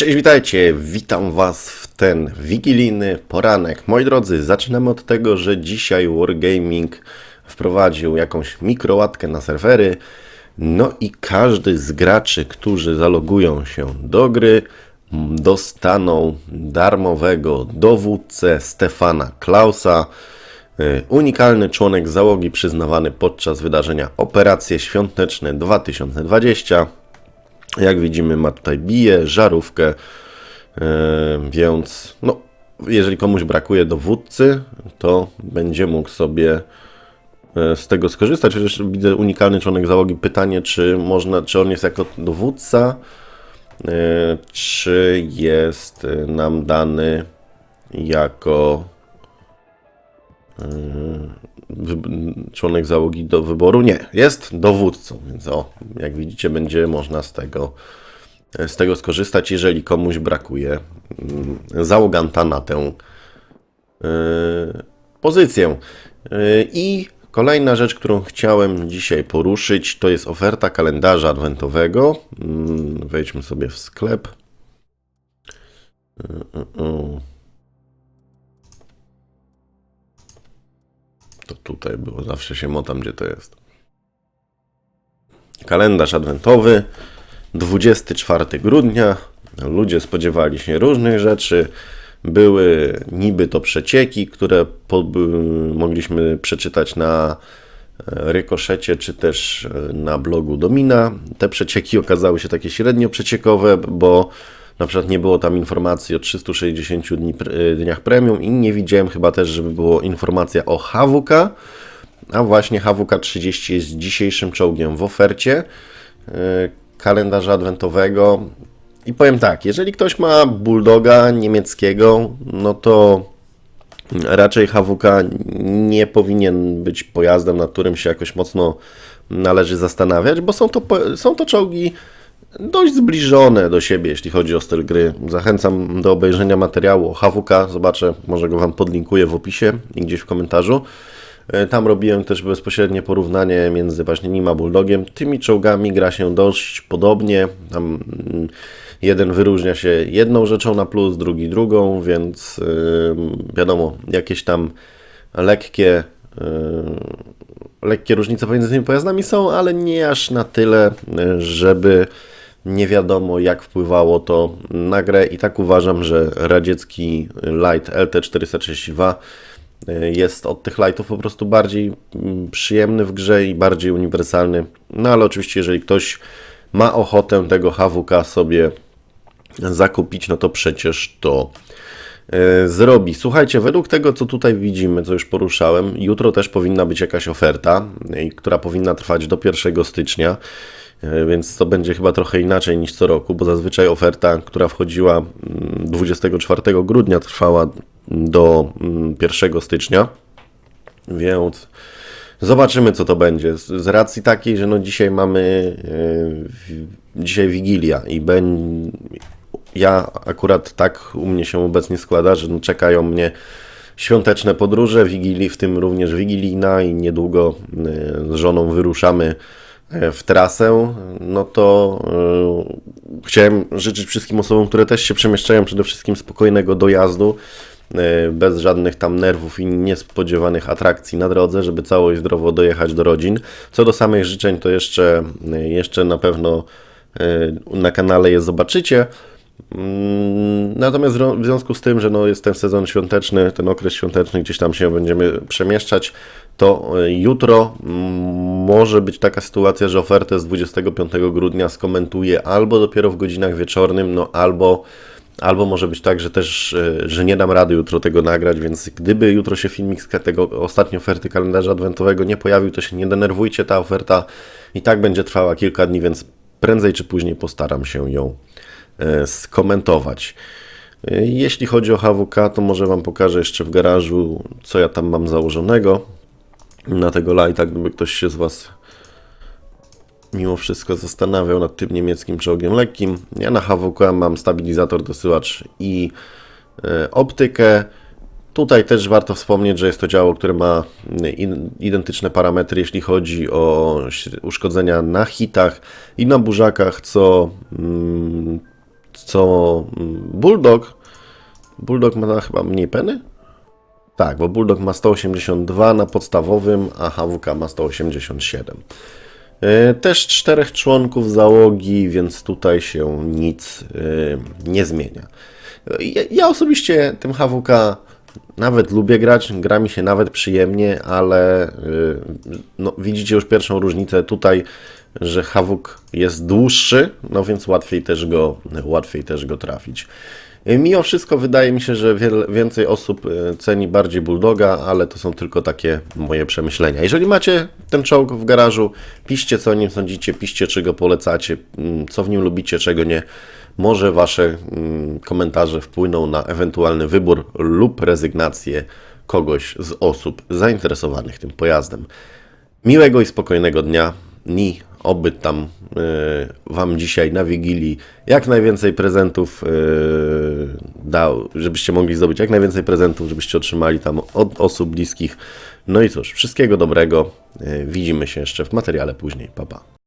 Cześć, witajcie, witam Was w ten wigilijny poranek. Moi drodzy, zaczynamy od tego, że dzisiaj Wargaming wprowadził jakąś mikrołatkę na serwery. No i każdy z graczy, którzy zalogują się do gry, dostaną darmowego dowódcę Stefana Klausa. Y, Unikalny członek załogi przyznawany podczas wydarzenia Operacje Świąteczne 2020. Jak widzimy, ma tutaj bije, żarówkę, e, więc no, jeżeli komuś brakuje dowódcy, to będzie mógł sobie e, z tego skorzystać. Chociaż widzę unikalny członek załogi. Pytanie, czy można, czy on jest jako dowódca, e, czy jest nam dany jako członek załogi do wyboru? Nie, jest dowódcą, więc o, jak widzicie, będzie można z tego, z tego skorzystać, jeżeli komuś brakuje mm, załoganta na tę yy, pozycję. Yy, I kolejna rzecz, którą chciałem dzisiaj poruszyć, to jest oferta kalendarza adwentowego. Mm, Wejdźmy sobie w sklep. To tutaj było, zawsze się motam, gdzie to jest. Kalendarz adwentowy, 24 grudnia. Ludzie spodziewali się różnych rzeczy. Były niby to przecieki, które mogliśmy przeczytać na e, Rykoszecie, czy też e, na blogu Domina. Te przecieki okazały się takie średnio przeciekowe, bo na przykład nie było tam informacji o 360 dni, pr- dniach premium i nie widziałem chyba też, żeby było informacja o HWK, a właśnie HWK 30 jest dzisiejszym czołgiem w ofercie yy, kalendarza adwentowego. I powiem tak, jeżeli ktoś ma bulldoga niemieckiego, no to raczej HWK nie powinien być pojazdem, nad którym się jakoś mocno należy zastanawiać, bo są to, są to czołgi dość zbliżone do siebie, jeśli chodzi o styl gry. Zachęcam do obejrzenia materiału o HWK. Zobaczę, może go Wam podlinkuję w opisie i gdzieś w komentarzu. E, Tam robiłem też bezpośrednie porównanie między właśnie nim a Bulldogiem. Tymi czołgami gra się dość podobnie. Tam mm, jeden wyróżnia się jedną rzeczą na plus, drugi drugą, więc wiadomo, jakieś tam lekkie lekkie różnice pomiędzy tymi pojazdami są, ale nie aż na tyle, żeby nie wiadomo jak wpływało to na grę i tak uważam, że radziecki Light LT432 y, jest od tych lightów po prostu bardziej mm, przyjemny w grze i bardziej uniwersalny. No ale oczywiście jeżeli ktoś ma ochotę tego HWK sobie zakupić, no to przecież to e, zrobi. Słuchajcie, według tego, co tutaj widzimy, co już poruszałem, jutro też powinna być jakaś oferta, e, która powinna trwać do 1 stycznia, e, więc to będzie chyba trochę inaczej niż co roku, bo zazwyczaj oferta, która wchodziła mm, 24 grudnia, trwała do mm, 1 stycznia, więc zobaczymy, co to będzie. Z, racji takiej, że no dzisiaj mamy e, dzisiaj Wigilia i ben, ja akurat tak u mnie się obecnie składa, że no czekają mnie świąteczne podróże, wigilii, w tym również wigilijna i niedługo e, z żoną wyruszamy e, w trasę, no to e, chciałem życzyć wszystkim osobom, które też się przemieszczają, przede wszystkim spokojnego dojazdu, e, bez żadnych tam nerwów i niespodziewanych atrakcji na drodze, żeby cało i zdrowo dojechać do rodzin. Co do samych życzeń, to jeszcze, e, jeszcze na pewno e, na kanale je zobaczycie. Mm, Natomiast w związku z tym, że no jest ten sezon świąteczny, ten okres świąteczny, gdzieś tam się będziemy przemieszczać, to e, jutro mm, może być taka sytuacja, że ofertę z 25 grudnia skomentuję albo dopiero w godzinach wieczornym, no albo, albo może być tak, że też, e, że nie dam rady jutro tego nagrać, więc gdyby jutro się filmik z tego ostatniej oferty kalendarza adwentowego nie pojawił, to się nie denerwujcie, ta oferta i tak będzie trwała kilka dni, więc prędzej czy później postaram się ją e, skomentować. E, Jeśli chodzi o HWK, to może Wam pokażę jeszcze w garażu, co ja tam mam założonego na tego lighta, gdyby ktoś się z Was mimo wszystko zastanawiał nad tym niemieckim czołgiem lekkim. Ja na HWK mam stabilizator, dosyłacz i e, optykę. Tutaj też warto wspomnieć, że jest to działo, które ma in- identyczne parametry, jeśli chodzi o uszkodzenia na hitach i na burzakach, co, mm, co mm, Bulldog. Bulldog ma chyba mniej peny? Tak, bo Bulldog ma 182 na podstawowym, a HWK ma 187. E, Też czterech członków załogi, więc tutaj się nic e, nie zmienia. E, Ja, ja osobiście tym HWK nawet lubię grać, gra mi się nawet przyjemnie, ale e, no, widzicie już pierwszą różnicę tutaj, że HWK jest dłuższy, no więc łatwiej też go, łatwiej też go trafić. E, Mimo wszystko wydaje mi się, że wiele, więcej osób e, ceni bardziej Bulldoga, ale to są tylko takie moje przemyślenia. Jeżeli macie ten czołg w garażu, piszcie co o nim sądzicie, piszcie czy go polecacie, mm, co w nim lubicie, czego nie. Może Wasze mm, komentarze wpłyną na ewentualny wybór lub rezygnację kogoś z osób zainteresowanych tym pojazdem. Miłego i spokojnego dnia. Ni, oby tam y, Wam dzisiaj na Wigilii jak najwięcej prezentów y, dał, żebyście mogli zdobyć jak najwięcej prezentów, żebyście otrzymali tam od osób bliskich. No i cóż, wszystkiego dobrego. Y, widzimy się jeszcze w materiale później. Pa, pa.